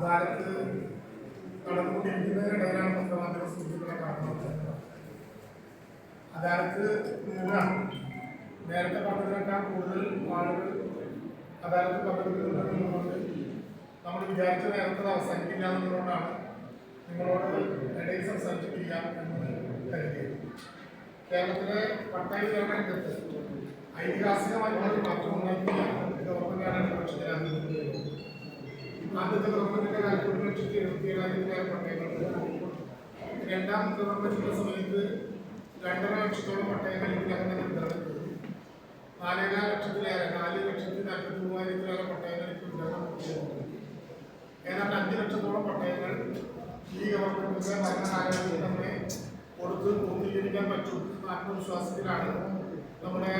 അദാലത്ത് നടന്നുകൊണ്ടിരിക്കുന്നതിനിടയിലാണ് മുഖ്യമന്ത്രി സുഹൃത്തുക്കളെ കാണുന്നത്. അദാലത്ത് മൂന്നാണ് നേരത്തെ പറഞ്ഞതിനേക്കാൾ കൂടുതൽ ആളുകൾ അദാലത്ത് പങ്കെടുക്കുന്നുണ്ടെന്നുള്ളത് നമ്മൾ വിചാരിച്ച നേരത്തെ അവസാനിക്കില്ല എന്നുള്ളതുകൊണ്ടാണ് നിങ്ങളോട് ഇടയിൽ സംസാരിച്ചിട്ടില്ല എന്ന് കരുതിയത്. കേരളത്തിലെ പട്ടായ രംഗത്ത് ഐതിഹാസികമായിട്ടുള്ള ഒരു മാറ്റം ഉണ്ടാക്കിയാണ് ആദ്യത്തെ ഗവൺമെന്റിന്റെ കാലത്ത് ഒരു ലക്ഷത്തി എഴുപത്തി ഏഴായിരത്തിലേറെ പട്ടയങ്ങൾ രണ്ടാം ഗവൺമെന്റിന്റെ സമയത്ത് രണ്ടര ലക്ഷത്തോളം പട്ടയങ്ങൾ ഇതിനകം തന്നെ വിതരണം ചെയ്തു നാലേകാൽ ലക്ഷത്തിലേറെ നാല് ലക്ഷത്തി നാൽപ്പത്തി മൂവായിരത്തിലേറെ പട്ടയങ്ങൾ ഇപ്പോൾ വിതരണം ഏതാണ്ട് അഞ്ച് ലക്ഷത്തോളം പട്ടയങ്ങൾ ഈ ഗവൺമെന്റിന്റെ ഭരണകാലത്ത് തന്നെ കൊടുത്ത് പൂർത്തീകരിക്കാൻ പറ്റും എന്ന ആത്മവിശ്വാസത്തിലാണ് നമ്മുടെ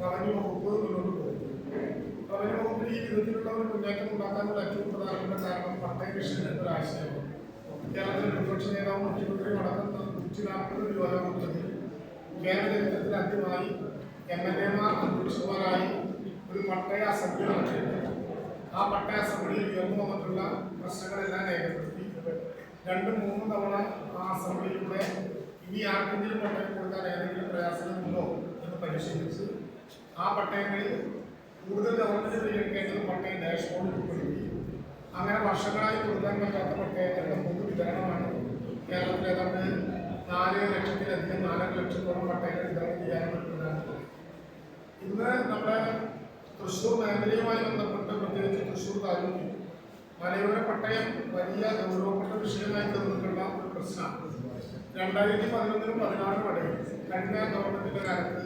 റവന്യൂ വകുപ്പ് മുന്നോട്ട് പോകുന്നത്. റവന്യൂ വകുപ്പിൽ ഈ വിധത്തിലുള്ള ഒരു മുന്നേറ്റം ഉണ്ടാക്കാനുള്ള ഏറ്റവും പ്രധാനപ്പെട്ട കാരണം പട്ടയ മിഷൻ എന്നൊരു ആശയമാണ്. കേരളത്തിലെ പ്രതിപക്ഷ നേതാവ് മുഖ്യമന്ത്രി അടക്കം നൂറ്റി നാൽപ്പത് രൂപത്തിൽ കേരള ചരിത്രത്തിൽ ആദ്യമായി എം എൽ എമാർ അധ്യക്ഷന്മാരായി ഒരു പട്ടയ അസംബ്ലി നടത്തിയിട്ടുണ്ട്. ആ പട്ടയ അസംബ്ലിയിൽ ഉയർന്നു വന്നിട്ടുള്ള പ്രശ്നങ്ങളെല്ലാം രേഖപ്പെടുത്തി. രണ്ട് മൂന്ന് തവണ ആ അസംബ്ലിയിലൂടെ ഇനി ആർക്കെങ്കിലും പട്ടയം കൊടുക്കാൻ ഏതെങ്കിലും പ്രയാസങ്ങളുണ്ടോ എന്ന് പരിശീലിച്ച് ആ പട്ടയങ്ങളിൽ കൂടുതൽ ഗവൺമെന്റ് പരിഗണിക്കേണ്ടത് പട്ടയം ഡാഷ്ബോർഡിൽ ഉൾപ്പെടുത്തി. അങ്ങനെ വർഷങ്ങളായി കൊടുക്കാൻ പറ്റാത്ത പട്ടയങ്ങളുടെ പൊതുവിതരണമാണ് കേരളത്തിലെ ഏതാണ്ട് നാല് ലക്ഷത്തിലധികം നാലര ലക്ഷത്തോളം പട്ടയങ്ങൾ വിതരണം ചെയ്യാനുള്ള ഇന്ന് നമ്മുടെ തൃശ്ശൂർ മേഖലയുമായി ബന്ധപ്പെട്ട് പ്രത്യേകിച്ച് തൃശ്ശൂർ താലൂക്കിൽ മലയോര പട്ടയം വലിയ ഗൗരവപ്പെട്ട വിഷയമായി തീർന്നിട്ടുള്ള ഒരു പ്രശ്നമാണ്. രണ്ടായിരത്തി പതിനൊന്നിനും പതിനാറിനും ഇടയിൽ കഴിഞ്ഞ ഗവൺമെന്റിന്റെ കാലത്ത്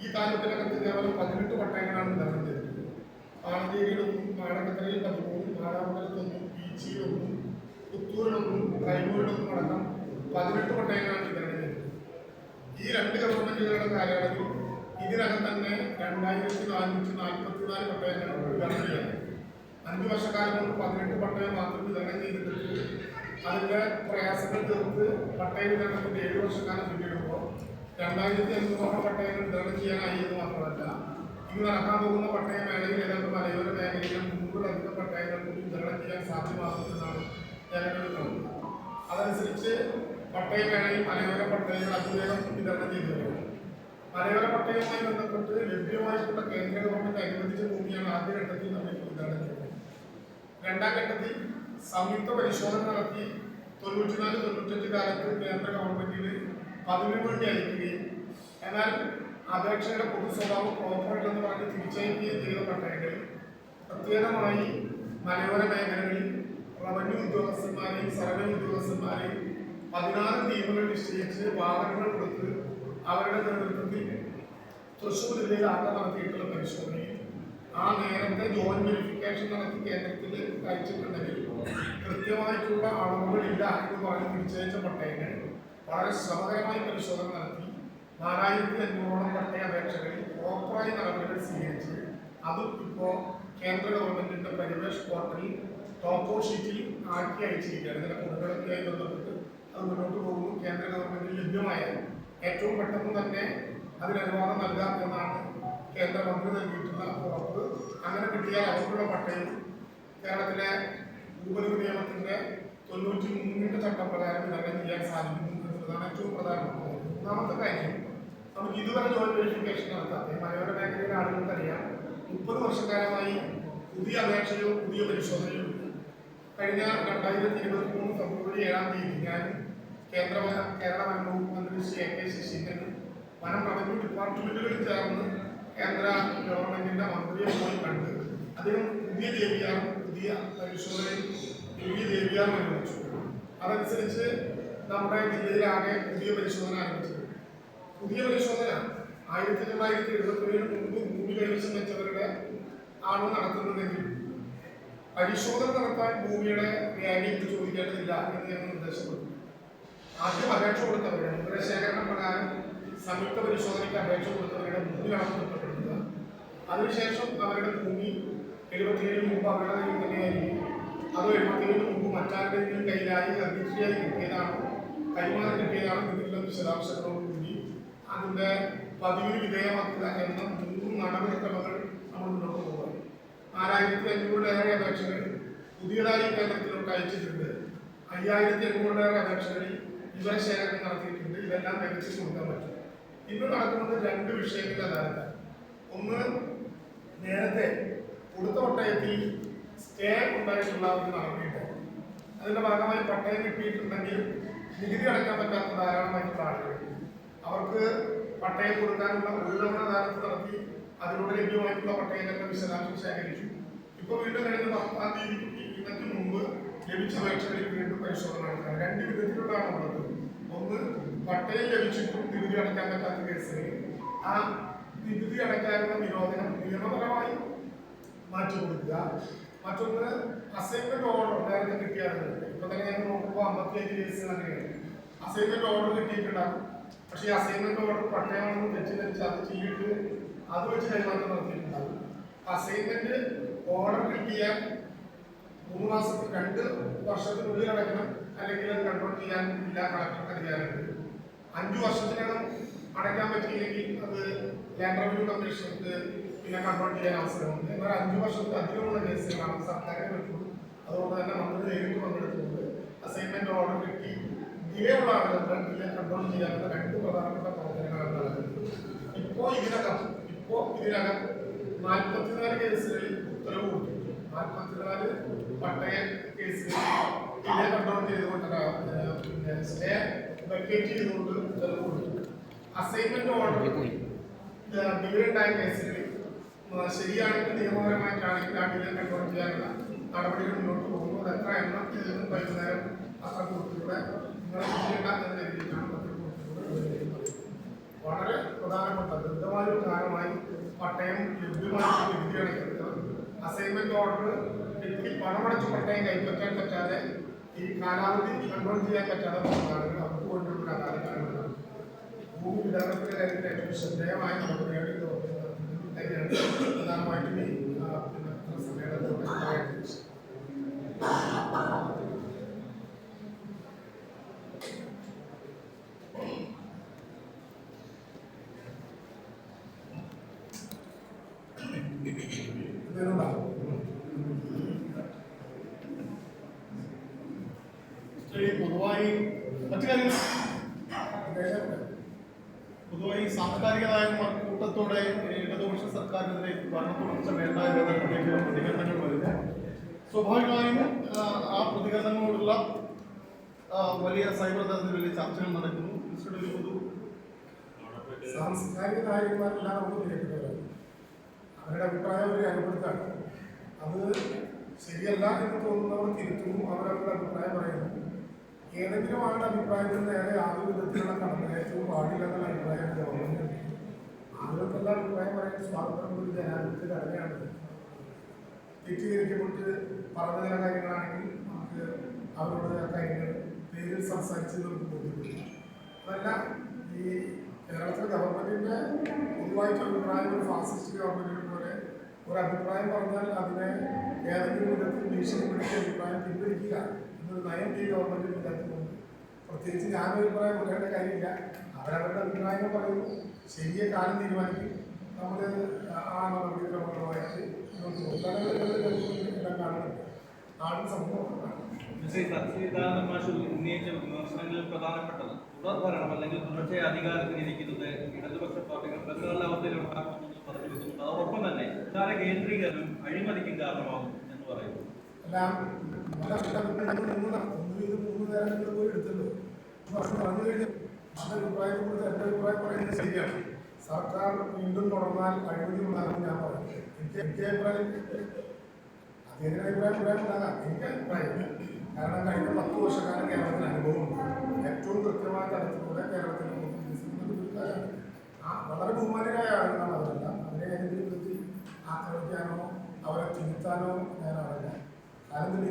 ഈ താലൂക്കിനകത്ത് കേവലം പതിനെട്ട് പട്ടയങ്ങളാണ് വിതരണം ചെയ്തത് പാണഞ്ചേരിയിലൊന്നും മാടക്കത്തറയിൽ പതിമൂന്നും മാടാമംഗലത്തൊന്നും ബീച്ചിയിലൊന്നും പുത്തൂരിലൊന്നും കൈമൂരിലൊന്നും അടക്കം പതിനെട്ട് പട്ടയങ്ങളാണ് വിതരണം ചെയ്തത് ഈ രണ്ട് ഗവൺമെന്റുകളുടെ കാലയളവിൽ ഇതിനകം തന്നെ രണ്ടായിരത്തി നാനൂറ്റി നാൽപ്പത്തി നാല് പട്ടയങ്ങൾ വിതരണം ചെയ്യുന്നത് വർഷക്കാലം കൊണ്ട് പതിനെട്ട് പട്ടയം മാത്രം വിതരണം ചെയ്തിട്ടുണ്ട്. അതിന്റെ പ്രയാസങ്ങൾ തീർത്ത് പട്ടയ ഏഴ് വർഷക്കാലം പിന്നിടുമ്പോൾ രണ്ടായിരത്തി അഞ്ഞൂറോളം പട്ടയങ്ങൾ വിതരണം ചെയ്യാനായി എന്ന് മാത്രമല്ല ഇന്ന് നടക്കാൻ പോകുന്ന പട്ടയ മേഖലയിൽ ഏതാണ്ട് മലയോര മേഖലയിലെ മുന്നൂറിലധികം പട്ടയങ്ങൾ കൂടി വിതരണം ചെയ്യാൻ സാധ്യമാകുമെന്നാണ് ഞങ്ങളുടെ അതനുസരിച്ച് പട്ടയ മേഖലയിൽ മലയോര പട്ടയങ്ങൾ അതിവേഗം വിതരണം ചെയ്തു വരുന്നു മലയോര പട്ടയവുമായി ബന്ധപ്പെട്ട് ലഭ്യമായിട്ടുള്ള കേന്ദ്ര ഗവൺമെന്റ് അനുവദിച്ച ഭൂമിയാണ് ആദ്യഘട്ടത്തിൽ നമ്മൾ വിതരണം ചെയ്തത്. രണ്ടാം ഘട്ടത്തിൽ സംയുക്ത പരിശോധന നടത്തി തൊണ്ണൂറ്റിനാല് തൊണ്ണൂറ്റഞ്ച് കാലത്ത് കേന്ദ്ര ഗവൺമെന്റിന് പതിനു വേണ്ടി അയക്കുകയും എന്നാൽ അപേക്ഷയുടെ പൊതു സ്വഭാവം കോർപ്പറേറ്റ് എന്ന് പറഞ്ഞ് തിരിച്ചയക്കുകയും ചെയ്ത പട്ടയങ്ങളിൽ പ്രത്യേകമായി മലയോര മേഖലകളിൽ റവന്യൂ ഉദ്യോഗസ്ഥന്മാരെയും സർവേ ഉദ്യോഗസ്ഥന്മാരെയും പതിനാറ് ടീമുകൾ നിശ്ചയിച്ച് വാഹനങ്ങൾ കൊടുത്ത് അവരുടെ നേതൃത്വത്തിൽ തൃശ്ശൂർ ജില്ലയിൽ അവിടെ നടത്തിയിട്ടുള്ള പരിശോധനയിൽ ആ നേരത്തെ ജോയിന്റ് വെരിഫിക്കേഷൻ നടത്തി കേന്ദ്രത്തിൽ അയച്ചിട്ടുണ്ടെങ്കിൽ കൃത്യമായിട്ടുള്ള അളവുകളില്ല എന്ന് പറഞ്ഞ് തിരിച്ചയച്ച പട്ടയങ്ങൾ വളരെ ശ്രമകരമായി പരിശോധന നടത്തി. നാലായിരത്തി അഞ്ഞൂറോളം പട്ടയ അപേക്ഷകളിൽ പ്രോപ്പറായി നടപടികൾ സ്വീകരിച്ച് അതും ഇപ്പോൾ കേന്ദ്ര ഗവൺമെന്റിന്റെ പരിവേഷ് പോർട്ടലിൽ ടോപ്പോ ഷീറ്റിൽ ആക്കി അയച്ചിരിക്കുകയാണ്. ഇതിന്റെ കുടുംബങ്ങളൊക്കെയായി ബന്ധപ്പെട്ട് അത് മുന്നോട്ട് പോകുന്നു. കേന്ദ്ര ഗവൺമെന്റിൽ ലഭ്യമായ ഏറ്റവും പെട്ടെന്ന് തന്നെ അതിന് അനുവാദം നൽകാം കേന്ദ്രമന്ത്രി നൽകിയിട്ടുള്ള ഉറപ്പ്. അങ്ങനെ കിട്ടിയ അവർക്കുള്ള പട്ടയം കേരളത്തിലെ ഭൂപതി നിയമത്തിന്റെ തൊണ്ണൂറ്റി മൂന്നിന്റെ ചട്ടപ്രകാരം വിതരണം ചെയ്യാൻ സാധിക്കും എന്നുള്ളതാണ് ഏറ്റവും പ്രധാനം ഒന്നാമത്തെ കാര്യം നമുക്ക് ഇതുവരെ ജോലി വെരിഫിക്കേഷൻ നടത്താതെ മലയോര മേഖലയിലെ ആളുകൾക്കറിയാം മുപ്പത് വർഷക്കാലമായി പുതിയ അപേക്ഷയോ പുതിയ പരിശോധനയോ. കഴിഞ്ഞ രണ്ടായിരത്തി ഇരുപത്തി മൂന്ന് ഫെബ്രുവരി ഏഴാം തീയതി ഞാൻ കേന്ദ്ര കേരള വനംവകുപ്പ് മന്ത്രി ശ്രീ എ കെ ശശീന്ദ്രൻ വനം റവന്യൂ ഡിപ്പാർട്ട്മെന്റുകളിൽ ചേർന്ന് കേന്ദ്ര ഗവൺമെന്റിന്റെ മന്ത്രിയെ പോയി കണ്ട് അദ്ദേഹം പുതിയ ദേവിയാറും പുതിയ പരിശോധനയും പുതിയ ദേവിയാറും അനുവദിച്ചു അതനുസരിച്ച് നമ്മുടെ ജില്ലയിലാകെ പുതിയ പരിശോധന ആരംഭിച്ചത്. പുതിയ പരിശോധന ആയിരത്തി തൊള്ളായിരത്തി എഴുപത്തി ഏഴിന് മുമ്പ് ഭൂമി കൈവശം വെച്ചവരുടെ ആണ് നടത്തുന്നതെങ്കിൽ പരിശോധന നടത്താൻ ഭൂമിയുടെ രേഖയിട്ട് ചോദിക്കേണ്ടതില്ല എന്ന് ഞാൻ നിർദ്ദേശപ്പെട്ടു ആദ്യം അപേക്ഷ കൊടുത്തവരുടെ വിവരശേഖരണ പ്രകാരം സംയുക്ത പരിശോധനയ്ക്ക് അപേക്ഷ കൊടുത്തവരുടെ ഭൂമി കണക്കെടുക്കപ്പെടുക അതിനുശേഷം അവരുടെ ഭൂമി എഴുപത്തിയേഴിന് മുമ്പ് അവരുടെ കയ്യിൽ തന്നെയായിരിക്കും. അതോ എഴുപത്തിയേഴിന് മുമ്പ് മറ്റാരുടെയും കയ്യിലായി അധ്യക്ഷയായി കിട്ടിയതാണോ കൈമാറി കിട്ടിയതാണോ. ഇതിലുള്ള വിശദാംശങ്ങളോടുകൂടി അതിന്റെ പതിവിന് വിധേയമാക്കുക എന്ന മൂന്ന് നടപടിക്രമങ്ങൾ നമ്മൾ മുന്നോട്ട് പോകുക നാലായിരത്തി അഞ്ഞൂറിലേറെ അപേക്ഷകൾ പുതിയതായി കേന്ദ്രത്തിലോട്ട് അയച്ചിട്ടുണ്ട്. അയ്യായിരത്തി എണ്ണൂറിലേറെ അപേക്ഷകളിൽ ഇവരെ ശേഖരണം നടത്തിയിട്ടുണ്ട്. ഇതെല്ലാം മികച്ചു കൊടുക്കാൻ പറ്റും. ഇന്ന് നടക്കുന്നത് രണ്ട് വിഷയങ്ങളുടെ അദാലത്താണ് ഒന്ന് നേരത്തെ കൊടുത്ത പട്ടയത്തിൽ സ്റ്റേ ഉണ്ടായിട്ടുള്ള ഒരു നടപടിയുണ്ട് അതിന്റെ ഭാഗമായി പട്ടയം കിട്ടിയിട്ടുണ്ടെങ്കിൽ നികുതി അടയ്ക്കാൻ പറ്റാത്ത ധാരാളമായിട്ടുള്ള ആളുകൾ. അവർക്ക് പട്ടയം കൊടുക്കാനുള്ള ഒരു തവണ അദാലത്ത് നടത്തി അതിലൂടെ ലഭ്യമായിട്ടുള്ള പട്ടയങ്ങളുടെ വിശദാംശം ശേഖരിച്ചു. ഇപ്പോൾ വീണ്ടും കഴിഞ്ഞ പത്താം തീയതി ഇന്നത്തെ മുമ്പ് ലഭിച്ച അപേക്ഷകളിൽ വീണ്ടും പരിശോധന നടത്താൻ രണ്ട് വിധത്തിലുള്ളതാണ് ഉള്ളത്. ഒന്ന് പട്ടയം ലഭിച്ചിട്ടും നികുതി അടയ്ക്കാൻ പറ്റാത്ത കേസുകളിൽ ആ നികുതി അടയ്ക്കാനുള്ള നിരോധനം നിയമപരമായി മാറ്റി കൊടുക്കുക മറ്റൊന്ന് അസൈൻമെന്റ് ഓർഡർ നേരത്തെ കിട്ടിയാണ് ഇപ്പൊ തന്നെ ഞങ്ങൾ നോക്കുമ്പോൾ അമ്പത്തിയഞ്ച് കേസ് അങ്ങനെയാണ്. അസൈൻമെന്റ് ഓർഡർ കിട്ടിയിട്ടുണ്ടാകും പക്ഷേ ഈ അസൈൻമെന്റ് ഓർഡർ പട്ടയമാണെന്ന് തെറ്റിദ്ധരിച്ച് അത് ചെയ്തിട്ട് അത് വെച്ച് കൈമാറ്റം നടത്തിയിട്ടുണ്ടാകും അസൈൻമെന്റ് ഓർഡർ കിട്ടിയ മൂന്ന് മാസത്തിൽ രണ്ട് വർഷത്തിനുള്ളിൽ അടയ്ക്കണം. അല്ലെങ്കിൽ അത് കൺട്രോൾ ചെയ്യാൻ ഇല്ല കളക്ടർക്ക് അധികാരമുണ്ട്. അഞ്ചു വർഷത്തിനകം അടയ്ക്കാൻ പറ്റിയില്ലെങ്കിൽ അത് ലാൻഡ് റവന്യൂ കമ്മീഷർക്ക് പിന്നെ കൺട്രോൾ ചെയ്യാൻ അവസരമുണ്ട്. എന്നാൽ അഞ്ചു വർഷത്തിൽ അധികമുള്ള കേസുകളാണ് സർക്കാരിനെ പറ്റുള്ളൂ അതുകൊണ്ട് തന്നെ നമ്മൾ നേരിട്ട് പങ്കെടുത്തുകൊണ്ട് അസൈൻമെന്റ് ഓർഡർ കിട്ടി. ഡിലേ ഉള്ള ആളുകളുടെ ഡിലേ കൺട്രോൾ ചെയ്യാനുള്ള രണ്ട് പ്രധാനപ്പെട്ട പ്രവർത്തനങ്ങളാണ് നടക്കുന്നത്. ഇപ്പോൾ ഇതിനകം ഇപ്പോൾ ഇതിനകം നാൽപ്പത്തിനാല് കേസുകളിൽ ഉത്തരവ് കൊടുത്തു. നാൽപ്പത്തിനാല് പട്ടയ കേസുകളിൽ ഡിലേ കൺട്രോൾ ചെയ്തുകൊണ്ട് പിന്നെ സ്റ്റേ വെക്കേറ്റ് ചെയ്തുകൊണ്ട് ഉത്തരവ് കൊടുത്തു. അസൈൻമെന്റ് ഓർഡർ ഡിവിഡൻഡായ കേസുകളിൽ ശരിയാണെങ്കിൽ നിയമപരമായിട്ടാണെങ്കിൽ ആ ഡിലേ കൺട്രോൾ ചെയ്യാനുള്ള നടപടികൾ മുന്നോട്ട് അത് എത്ര എണ്ണം ഇതിൽ വൈകുന്നേരം പത്രക്കുറിപ്പിലൂടെ നിങ്ങളെ വളരെ പ്രധാനപ്പെട്ട ദുരിതമായ ഒരു കാരണമായി പട്ടയം ലഭ്യമാക്കി വിധിയാണ് അസൈൻമെന്റ് ഓർഡർ. കിട്ടി പണമടച്ച് പട്ടയം കൈപ്പറ്റാൻ പറ്റാതെ ഈ കാലാവധി കൺട്രോൾ ചെയ്യാൻ പറ്റാതെ ആളുകൾ അവർക്ക് വേണ്ടിയിട്ടുള്ള കാലഘട്ടങ്ങളാണ് ഭൂമി വിതരണത്തിന്റെ കാര്യത്തിൽ ഏറ്റവും ശ്രദ്ധേയമായ നടപടിയാണ് ഇത് അതിനാണ് പ്രധാനമായിട്ടും ഈ ആ, പിന്നെ സമ്മേളനത്തിലൂടെ പറയാൻ ഉദ്ദേശിച്ചത്. ഇതിനുണ്ടാവും ഈ പൊതുവായി മറ്റു കാര്യങ്ങൾ പൊതുവായി സാംസ്കാരിക നായകന്മാർ കൂട്ടത്തോടെ ഇടതുപക്ഷ സർക്കാരിനെതിരെ ഭരണ തുടർച്ച വേണ്ട എന്ന പ്രതികരണങ്ങൾ വരുന്നു. സ്വാഭാവികമായും ആ, പ്രതികരണങ്ങളോടുള്ള വലിയ സൈബർ തലത്തിൽ വലിയ ചർച്ചകൾ നടക്കുന്നു. സാംസ്കാരിക നായകന്മാരെല്ലാം അവരുടെ അഭിപ്രായം അത് ശരിയല്ല എന്ന് തോന്നുന്നവർ തിരുത്തുന്നു. അവരവരുടെ അഭിപ്രായം പറയുന്നു. ഏതെങ്കിലും ആളുടെ അഭിപ്രായത്തിന് നേരെ യാതൊരു വിധത്തിലുള്ള കടന്നുകയറ്റവും പാടില്ലെന്നുള്ള അഭിപ്രായം ഗവൺമെന്റ് ആളുകൾക്കെല്ലാം അഭിപ്രായം പറയാൻ സ്വാതന്ത്ര്യം ഒരു ജനാധിപത്യ ഘടനയാണ് തെറ്റിദ്ധരിക്കപ്പെട്ട് പറഞ്ഞ ചില കാര്യങ്ങളാണെങ്കിൽ നമുക്ക് അവരോട് ആ കാര്യങ്ങൾ നേരിൽ സംസാരിച്ച് നമുക്ക് ബോധ്യപ്പെടും അതല്ല ഈ കേരളത്തിലെ ഗവൺമെന്റിന്റെ പൊതുവായിട്ട് അഭിപ്രായം ഒരു ഫാസിസ്റ്റ് ഗവൺമെന്റിനെ പോലെ ഒരു അഭിപ്രായം പറഞ്ഞാൽ അതിനെ ഏതെങ്കിലും വിധത്തിൽ ഭീഷണിപ്പെടുത്തിയ അഭിപ്രായം പിൻവലിക്കുക എന്നൊരു നയം ഈ ഗവൺമെന്റിന് ഇല്ലാത്തതുകൊണ്ട്. പ്രത്യേകിച്ച് ഞാൻ അഭിപ്രായം പറയേണ്ട കാര്യമില്ല. അവരവരുടെ അഭിപ്രായങ്ങൾ പറയുന്നു. ശരിയെ കാലം തീരുമാനിക്കും. നമ്മൾ ആ നടപടിക്രമങ്ങളുമായിട്ട് എല്ലാം കാണുന്നുണ്ട് നാടും സമൂഹം ഉന്നയിച്ച വിമർശനങ്ങളിൽ പ്രധാനപ്പെട്ടത് തുടർഭരണം അല്ലെങ്കിൽ തുടർച്ചയായ അധികാരത്തിലിരിക്കുന്നത് ഇടതുപക്ഷ പാർട്ടികൾ ബംഗാളിലെ അവസ്ഥയിലുണ്ടാകുമെന്ന് പറഞ്ഞിരിക്കുന്നു. അതോടൊപ്പം തന്നെ വിചാര കേന്ദ്രീകരണം അഴിമതിക്കും കാരണമാകും എന്ന് പറയുന്നു. മൂന്ന് നേരം നിങ്ങൾ പോയി എടുത്തല്ലോ വർഷം പറഞ്ഞു കഴിഞ്ഞു പറയുന്നത് സർക്കാർ വീണ്ടും തുടർന്നാൽ അഴിമതി ഞാൻ പറഞ്ഞു എനിക്ക് അഭിപ്രായം അഭിപ്രായം ഉണ്ടാകാം എനിക്ക് അഭിപ്രായം കാരണം കഴിഞ്ഞ പത്ത് വർഷക്കാലം കേരളത്തിന് അനുഭവമുണ്ട് ഏറ്റവും കൃത്യമായ തലത്തിലൂടെ കേരളത്തിൽ ആ വളരെ ബഹുമാനരായ ആളുകളാണ് അവരെല്ലാം അവരെ ഏതെങ്കിലും വിധത്തിൽ ആക്രമിക്കാനോ അവരെ തിരുത്താനോ ഞാൻ ആളല്ല കാരണം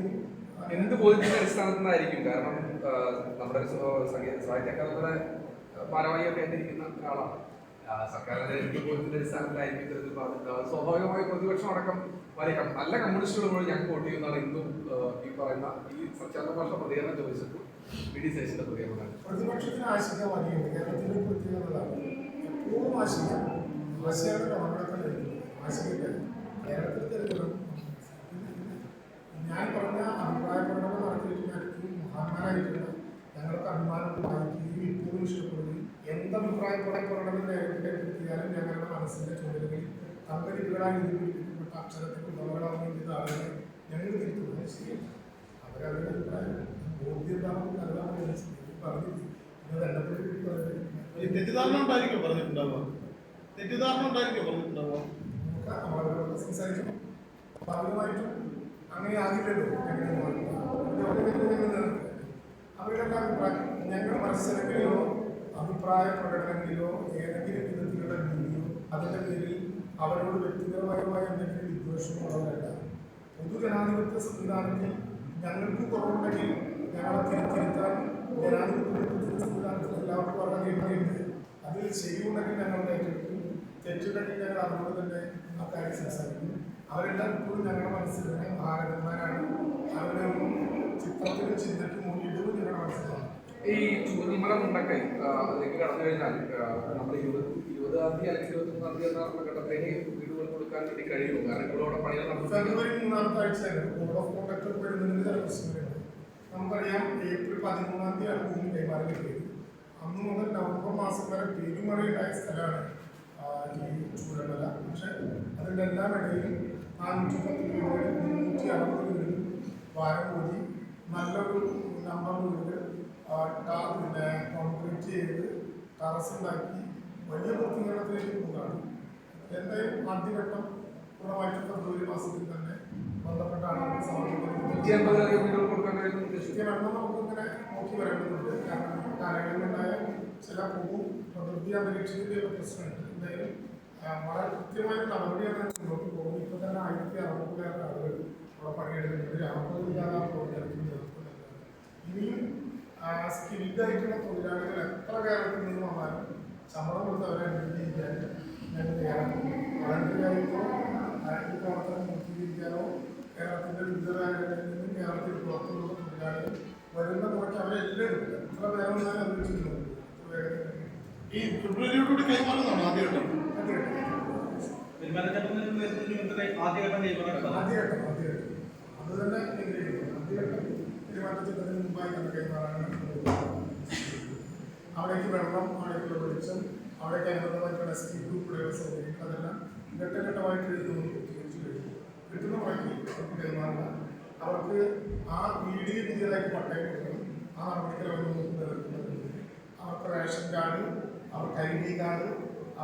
എന്ത് ബോധ്യത്തിന്റെ അടിസ്ഥാനത്തിലായിരിക്കും കാരണം നമ്മുടെ സംഗീത സാഹിത്യ അക്കാദമിയുടെ ഭാരവാഹിയൊക്കെ എന്നിരിക്കുന്ന ഒരാളാണ്. സ്വാഭാവികമായി പ്രതിപക്ഷം അടക്കം വലിയ നല്ല കമ്മ്യൂണിസ്റ്റുകൾ പോലും ഞങ്ങൾക്ക് വോട്ട് ചെയ്യുന്നതാണ് ഇന്നും ഈ പറയുന്ന ഈ സത്യാന്ത ഭാഷ പ്രതികരണം ചോദിച്ചിട്ട് വി ഡി സേഷന്റെ പ്രതികരണമാണ്. പ്രതിപക്ഷത്തിന് ഞാൻ പറഞ്ഞ വായിക്കുകയും ഇപ്പോഴും ഇഷ്ടപ്പെടുകയും എന്തഭിപ്രായ പ്രകടനം രേഖപ്പെടുത്തിയാലും ഞങ്ങളുടെ മനസ്സിന്റെ ചുമതലകളിൽ തങ്കലികളായി നിരൂപിക്കപ്പെട്ട അക്ഷരത്തിൽ ആളുകളെ ഞങ്ങൾ തിരുത്തുന്നത് ശരിയല്ല. അവരവരുടെ അഭിപ്രായം തെറ്റിദ്ധാരണ ഉണ്ടായിരിക്കും പറഞ്ഞിട്ടുണ്ടാവുക. തെറ്റിദ്ധാരണ ഉണ്ടായിരിക്കും പറഞ്ഞിട്ടുണ്ടാവുക. നമ്മളവരോട് ഭാഗമായിട്ടും അങ്ങനെ ആകില്ലല്ലോ ഞങ്ങൾ ഞങ്ങൾ മത്സരങ്ങളിലോ അഭിപ്രായ പ്രകടനങ്ങളിലോ ഏതെങ്കിലും വിധത്തിലുള്ള രീതിയോ അതിന്റെ പേരിൽ അവരോട് വ്യക്തിപരമായ എന്തെങ്കിലും വിദ്വേഷമോ ഉള്ളവരല്ല പൊതുജനാധിപത്യ സംവിധാനത്തിൽ ഞങ്ങൾക്ക് കുറവുണ്ടെങ്കിൽ ഞങ്ങളെ തിരുത്തിരുത്താൻ ജനാധിപത്യ സംവിധാനത്തിൽ എല്ലാവർക്കും അഭിപ്രായമുണ്ട് അതിൽ ശരിയുണ്ടെങ്കിൽ ഏറ്റെടുക്കും തെറ്റുണ്ടെങ്കിൽ ഞങ്ങൾ അതുകൊണ്ട് തന്നെ അക്കാര്യം സംസാരിക്കും. അവരെല്ലാം ഇപ്പോഴും ഞങ്ങളുടെ മനസ്സിൽ തന്നെ ഭാരതന്മാരാണ് അവരുടെ ഈ ചൂരൽമല മുണ്ടക്കൈ അതിലേക്ക് കടന്നു കഴിഞ്ഞാൽ നമ്മുടെ ഇരുപത് ഇരുപതാം തീയതി അല്ലെങ്കിൽ ഇരുപത്തൊന്നാം തീയതി എന്ന ഘട്ടത്തിലേക്ക് വീടുകൾ കൊടുക്കാൻ വേണ്ടി കഴിയുമോ കാരണം ഇവിടെ അവിടെ പണികൾ ഫെബ്രുവരി മൂന്നാമത്തെ ആഴ്ചയാണ്. നമുക്കറിയാം ഏപ്രിൽ പതിമൂന്നാം തീയതിയാണ് ഭൂമി കൈമാറി കിട്ടിയത്. അന്ന് മുതൽ നവംബർ മാസം വരെ പെരുമഴയുണ്ടായ സ്ഥലമാണ് ഈ ചൂരമല. പക്ഷെ അതിന്റെ എല്ലാം ഇടയിലും നാനൂറ്റി പത്ത് വീടുകൾ മുന്നൂറ്റി അറുപത് വാരം കൂടി നല്ലൊരു നമ്പർ പിന്നെ കോൺക്രീറ്റ് ചെയ്ത് ടെറസ് ഉണ്ടാക്കി വലിയ പൂർത്തീകരണത്തിലേക്ക് പോകുകയാണ് എന്റെ ആദ്യഘട്ടം പൂർണമായിട്ട് ഫെബ്രുവരി മാസത്തിൽ തന്നെ ബന്ധപ്പെട്ട നൂറ്റി സമർപ്പിക്കുന്നത് നമുക്കിങ്ങനെ നോക്കി വരേണ്ടതുണ്ട്. കാരണം കാലങ്ങളിലുണ്ടായ ചില പൂവും പ്രകൃതി അന്തരീക്ഷത്തിന്റെ ഒരു പ്രശ്നമുണ്ട്. എന്തായാലും വളരെ കൃത്യമായ നടപടിയാണ് മുന്നോട്ട് പോകുന്നത്. ഇപ്പോൾ തന്നെ ആയിരത്തി അറുപതിലേറെ ആളുകൾ അവിടെ പണിയെടുക്കുന്നുണ്ട്. നിർത്തുന്നുണ്ട് ഇനിയും സ്കിൽഡ് ആയിട്ടുള്ള തൊഴിലാളികൾ എത്ര കേരളത്തിൽ നിന്ന് വന്നാലും ശമ്പളം കൊടുത്ത് അവരെ അന്വേഷിക്കാൻ ഞങ്ങൾ തയ്യാറാണ്. വളണ്ടിയറായിട്ടോ ഈ പ്രവർത്തനം പൂർത്തീകരിക്കാനോ കേരളത്തിന്റെ വിവിധ മേഖലകളിൽ നിന്നും കേരളത്തിൽ പുറത്തുള്ള തൊഴിലാളികൾ വരുന്ന കുറച്ച് അവരെല്ലാം എടുക്കുക എത്ര പേരും ഞാൻ ഈ ഫെബ്രുവരിയോടുകൂടി കൈമാറുന്നതാണ് ആദ്യഘട്ടം? ആദ്യഘട്ടം ആദ്യഘട്ടം അത് തന്നെ ആദ്യഘട്ടം പെരുമാറ്റച്ചട്ടത്തിന് മുമ്പായി തന്നെ കൈമാറാനാണ് അവിടേക്ക് വെള്ളം അവിടേക്കുള്ള വെളിച്ചം അവിടേക്ക് അനുബന്ധമായിട്ടുള്ള എസ് പി ഗ്രൂപ്പിലുള്ള സൗകര്യങ്ങൾ അതെല്ലാം ഘട്ടഘട്ടമായിട്ട് എഴുതുന്നത് പൂർത്തീകരിച്ചു കഴിഞ്ഞു. കിട്ടുന്ന വഴി അവർക്ക് കൈമാറുക അവർക്ക് ആ വീടിന് പുതിയതായിട്ട് പട്ടയം കൊടുക്കണം. ആ മുന്നോട്ട് നിലനിൽക്കുന്നുണ്ട് അവർക്ക് റേഷൻ കാർഡ് അവർക്ക് ഐ ഡി കാർഡ്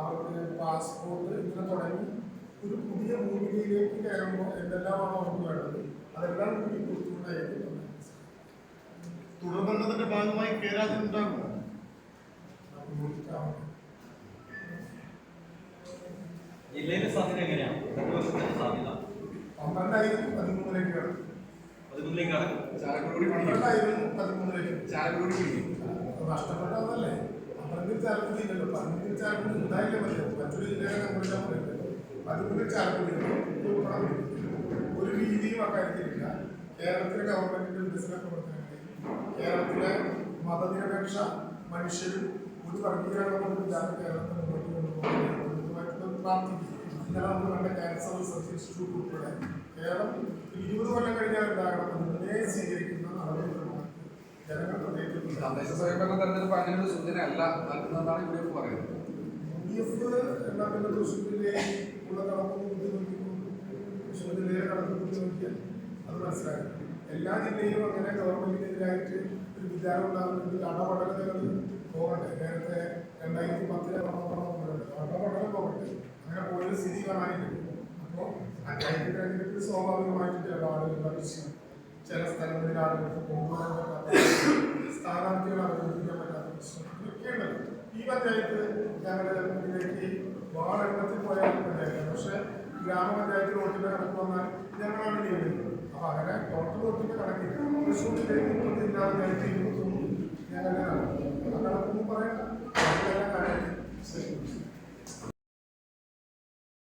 അവർക്ക് പാസ്പോർട്ട് ഇങ്ങനെ തുടങ്ങി. ഒരു പുതിയ ഭൂമിയിലേക്ക് കയറുമ്പോൾ എന്തെല്ലാമാണോ അവർക്ക് വേണ്ടത്? അതെല്ലാം കൂടി കൊടുത്തുകൊണ്ടായിരിക്കും തുടർഭരണത്തിന്റെ ഭാഗമായി കേരാജൻ ഉണ്ടാകുമോ ജില്ലയിലെ സാധ്യത എങ്ങനെയാണ്? രണ്ടു വർഷത്തിന്റെ സാധ്യത. പന്ത്രണ്ടായിരം പതിമൂന്നിലേക്ക് കടക്കും. പതിമൂന്നിലേക്ക് കടക്കും. ചാലക്കുടി പിടിക്കും പന്ത്രണ്ടായിരം പതിമൂന്നിലേക്ക് ചാലക്കുടി പിടിക്കും അത് നഷ്ടപ്പെട്ടതല്ലേ? പന്ത്രണ്ടിൽ ചാലക്കുടി ഇല്ലല്ലോ പതിമൂന്നിൽ ചാലക്കുടി ഉണ്ടായില്ലേ മറ്റൊരു പതിമൂന്നിൽ ചാലക്കുടി ഒരു രീതിയും അക്കാര്യത്തിലില്ല. കേരളത്തിലെ ഗവൺമെന്റിന്റെ വികസന പ്രവർത്തനങ്ങളിൽ കേരളത്തിലെ മതനിരപേക്ഷ മനുഷ്യരിൽ ഒരു വർഗീകരണമില്ലാതെ കേരളത്തെ മുന്നോട്ട് കൊണ്ടുപോകുന്നതുമായിട്ടുള്ള പ്രാർത്ഥിക്കും ഇന്നലെ നമ്മൾ കണ്ട ക്യാൻസർ റിസർച്ച് ഇൻസ്റ്റിറ്റ്യൂട്ട് ഉൾപ്പെടെ കേരളം ഇരുപത് കൊല്ലം കഴിഞ്ഞാൽ ഉണ്ടാകണം അതിനെ സ്വീകരിക്കുന്ന നടപടികളുമാണ് ജനങ്ങൾ പ്രത്യേകിച്ച് തദ്ദേശ സ്വയംഭരണ തെരഞ്ഞെടുപ്പ് അങ്ങനെ ഒരു സൂചനയല്ല. നൽകുന്നതാണ് യു ഡി എഫ് പറയുന്നത്. ഡി എഫ് എന്നാ പിന്നെ ഉള്ള കണക്ക് അത് മനസ്സിലാക്കും എല്ലാ ജില്ലയിലും അങ്ങനെ ഗവൺമെന്റിനെതിരായിട്ട് ഒരു വിചാരം ഉണ്ടാകുന്നുണ്ട് അടപടലുകൾ പോകട്ടെ. നേരത്തെ രണ്ടായിരത്തി പത്തിലെ പോകട്ടെ. കടപടലം പോകട്ടെ. അങ്ങനെ പോയൊരു സ്ഥിതി കാണാനില്ല. അപ്പോൾ അഞ്ചായിരത്തി തെരഞ്ഞെടുപ്പിൽ സ്വാഭാവികമായിട്ട് ചില ആളുകളുടെ വിഷയം ചില സ്ഥലങ്ങളിൽ ആളുകൾക്ക് കൊണ്ടുപോകാൻ പറ്റാത്ത സ്ഥാനാർത്ഥികൾ അവതരിപ്പിക്കാൻ പറ്റാത്ത പ്രശ്നം ഇതൊക്കെയുണ്ടല്ലോ ഈ പഞ്ചായത്ത് ഞങ്ങളുടെ മുന്നിലേക്ക് വാളെണ്ണത്തിൽ പോയ പഞ്ചായത്താണ് പക്ഷേ ഗ്രാമപഞ്ചായത്തിൽ വോട്ടിന്റെ കണക്ക് വന്നാൽ ഞങ്ങളാണ് ലീഡ്. അപ്പൊ അങ്ങനെ വോട്ടിന്റെ കണക്കിൽ തൃശ്ശൂർ ജില്ലയിൽ മുപ്പത്തി പഞ്ചായത്ത് ഇരുപത്തൊന്നും ഞങ്ങളുടെ കണക്കൊന്നും പറയണ്ട. കണക്ക്.